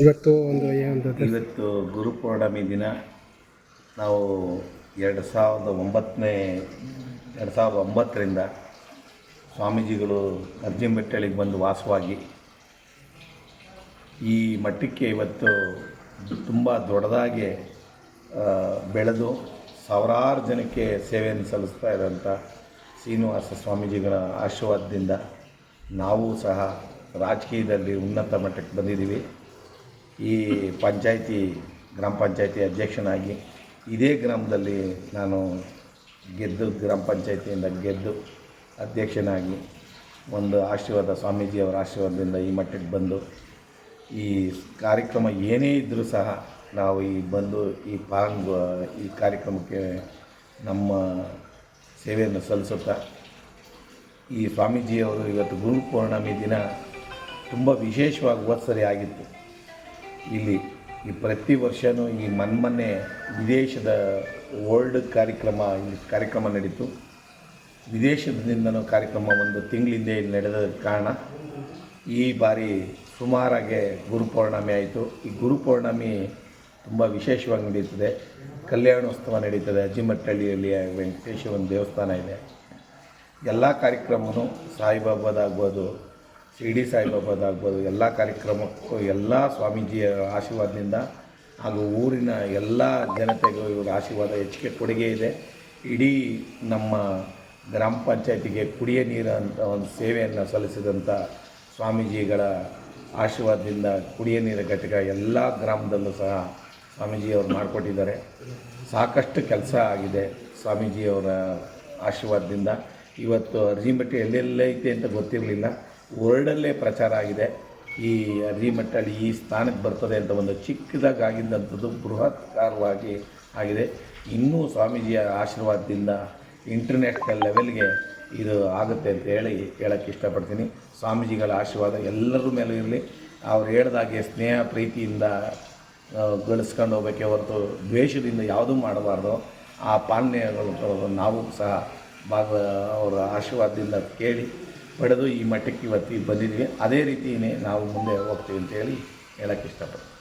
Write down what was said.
ಇವತ್ತು ಒಂದು ಏನೊಂದು ಇವತ್ತು ಗುರುಪೌರ್ಣಮಿ ದಿನ. ನಾವು ಎರಡು ಸಾವಿರದ ಒಂಬತ್ತನೇ ಎರಡು ಸಾವಿರದ ಒಂಬತ್ತರಿಂದ ಸ್ವಾಮೀಜಿಗಳು ಅರ್ಜಿಂಬೆಟ್ಟಳಿಗೆ ಬಂದು ವಾಸವಾಗಿ ಈ ಮಟ್ಟಕ್ಕೆ ಇವತ್ತು ತುಂಬ ದೊಡ್ಡದಾಗಿ ಬೆಳೆದು ಸಾವಿರಾರು ಜನಕ್ಕೆ ಸೇವೆಯನ್ನು ಸಲ್ಲಿಸ್ತಾ ಇರೋಂಥ ಶ್ರೀನಿವಾಸ ಸ್ವಾಮೀಜಿಗಳ ಆಶೀರ್ವಾದದಿಂದ ನಾವು ಸಹ ರಾಜಕೀಯದಲ್ಲಿ ಉನ್ನತ ಮಟ್ಟಕ್ಕೆ ಬಂದಿದ್ದೀವಿ. ಈ ಪಂಚಾಯಿತಿ, ಗ್ರಾಮ ಪಂಚಾಯಿತಿ ಅಧ್ಯಕ್ಷನಾಗಿ ಇದೇ ಗ್ರಾಮದಲ್ಲಿ ನಾನು ಗೆದ್ದು, ಗ್ರಾಮ ಪಂಚಾಯಿತಿಯಿಂದ ಗೆದ್ದು ಅಧ್ಯಕ್ಷನಾಗಿ ಒಂದು ಆಶೀರ್ವಾದ ಸ್ವಾಮೀಜಿಯವರ ಆಶೀರ್ವಾದದಿಂದ ಈ ಮಟ್ಟಕ್ಕೆ ಬಂದು ಈ ಕಾರ್ಯಕ್ರಮ ಏನೇ ಇದ್ದರೂ ಸಹ ನಾವು ಈ ಬಂದು ಈ ಪಾಂಗ್ ಈ ಕಾರ್ಯಕ್ರಮಕ್ಕೆ ನಮ್ಮ ಸೇವೆಯನ್ನು ಸಲ್ಲಿಸುತ್ತಾ ಈ ಸ್ವಾಮೀಜಿಯವರು ಇವತ್ತು ಗುರು ಪೌರ್ಣಮಿ ದಿನ ತುಂಬ ವಿಶೇಷವಾಗಿ ಓದ್ಸರಿ ಆಗಿತ್ತು. ಇಲ್ಲಿ ಈ ಪ್ರತಿ ವರ್ಷವೂ ಈ ಮನ್ಮೊನ್ನೆ ವಿದೇಶದ ವರ್ಲ್ಡ್ ಕಾರ್ಯಕ್ರಮ ಇಲ್ಲಿ ಕಾರ್ಯಕ್ರಮ ನಡೀತು. ವಿದೇಶದಿಂದನೂ ಕಾರ್ಯಕ್ರಮ ಒಂದು ತಿಂಗಳಿಂದ ನಡೆದ ಕಾರಣ ಈ ಬಾರಿ ಸುಮಾರಾಗೆ ಗುರುಪೌರ್ಣಮಿ ಆಯಿತು. ಈ ಗುರುಪೌರ್ಣಮಿ ತುಂಬ ವಿಶೇಷವಾಗಿ ನಡೀತದೆ. ಕಲ್ಯಾಣೋತ್ಸವ ನಡೀತದೆ. ಅಜ್ಜಿಮಟ್ಟಹಳ್ಳಿಯಲ್ಲಿ ಒಂದು ದೇವಸ್ಥಾನ ಇದೆ. ಎಲ್ಲ ಕಾರ್ಯಕ್ರಮವೂ ಸಾಯಿಬಾಬಾದಾಗ್ಬೋದು ಶಿರ್ಡಿ ಸಾಯಿಬಾಬಾದಾಗ್ಬೋದು, ಎಲ್ಲ ಕಾರ್ಯಕ್ರಮಕ್ಕೂ ಎಲ್ಲ ಸ್ವಾಮೀಜಿಯ ಆಶೀರ್ವಾದದಿಂದ ಹಾಗೂ ಊರಿನ ಎಲ್ಲ ಜನತೆಗೂ ಇವರ ಆಶೀರ್ವಾದ ಹೆಚ್ಚಿಗೆ ಕೊಡುಗೆ ಇದೆ. ಇಡೀ ನಮ್ಮ ಗ್ರಾಮ ಪಂಚಾಯತಿಗೆ ಕುಡಿಯ ನೀರು ಅಂತ ಒಂದು ಸೇವೆಯನ್ನು ಸಲ್ಲಿಸಿದಂಥ ಸ್ವಾಮೀಜಿಗಳ ಆಶೀರ್ವಾದದಿಂದ ಕುಡಿಯ ನೀರು ಘಟಕ ಎಲ್ಲ ಗ್ರಾಮದಲ್ಲೂ ಸಹ ಸ್ವಾಮೀಜಿಯವರು ಮಾಡಿಕೊಟ್ಟಿದ್ದಾರೆ. ಸಾಕಷ್ಟು ಕೆಲಸ ಆಗಿದೆ ಸ್ವಾಮೀಜಿಯವರ ಆಶೀರ್ವಾದದಿಂದ. ಇವತ್ತು ಅರ್ಜಿಮಟ್ಟಿ ಎಲ್ಲೆಲ್ಲೈತೆ ಅಂತ ಗೊತ್ತಿರಲಿಲ್ಲ. ವರ್ಲ್ಡಲ್ಲೇ ಪ್ರಚಾರ ಆಗಿದೆ. ಈ ಅರ್ಜಿಮಟ್ಟಲ್ಲಿ ಈ ಸ್ಥಾನಕ್ಕೆ ಬರ್ತದೆ ಅಂತ ಒಂದು ಚಿಕ್ಕದಾಗಿ ಆಗಿದ್ದಂಥದ್ದು ಬೃಹತ್ಕಾರವಾಗಿ ಆಗಿದೆ. ಇನ್ನೂ ಸ್ವಾಮೀಜಿಯ ಆಶೀರ್ವಾದದಿಂದ ಇಂಟರ್ನ್ಯಾಷನಲ್ ಲೆವೆಲ್ಗೆ ಇದು ಆಗುತ್ತೆ ಅಂತ ಹೇಳಿ ಹೇಳೋಕ್ಕೆ ಇಷ್ಟಪಡ್ತೀನಿ. ಸ್ವಾಮೀಜಿಗಳ ಆಶೀರ್ವಾದ ಎಲ್ಲರ ಮೇಲೂ ಇರಲಿ. ಅವ್ರು ಹೇಳ್ದಾಗೆ ಸ್ನೇಹ, ಪ್ರೀತಿಯಿಂದ ಗಳಿಸ್ಕೊಂಡು ಹೋಗಬೇಕೆ ಹೊರತು ದ್ವೇಷದಿಂದ ಯಾವುದೂ ಮಾಡಬಾರ್ದು. ಆ ಪಾಲನೆಗಳು ನಾವು ಸಹ ಭಾಗ, ಅವರ ಆಶೀರ್ವಾದದಿಂದ ಕೇಳಿ ಪಡೆದು ಈ ಮಟ್ಟಕ್ಕೆ ಇವತ್ತಿಗೆ ಬಂದಿದ್ವಿ ಅದೇ ರೀತಿಯೇ ನಾವು ಮುಂದೆ ಹೋಗ್ತೀವಿ ಅಂತೇಳಿ ಹೇಳೋಕ್ಕೆ ಇಷ್ಟಪಡ್ತೀನಿ.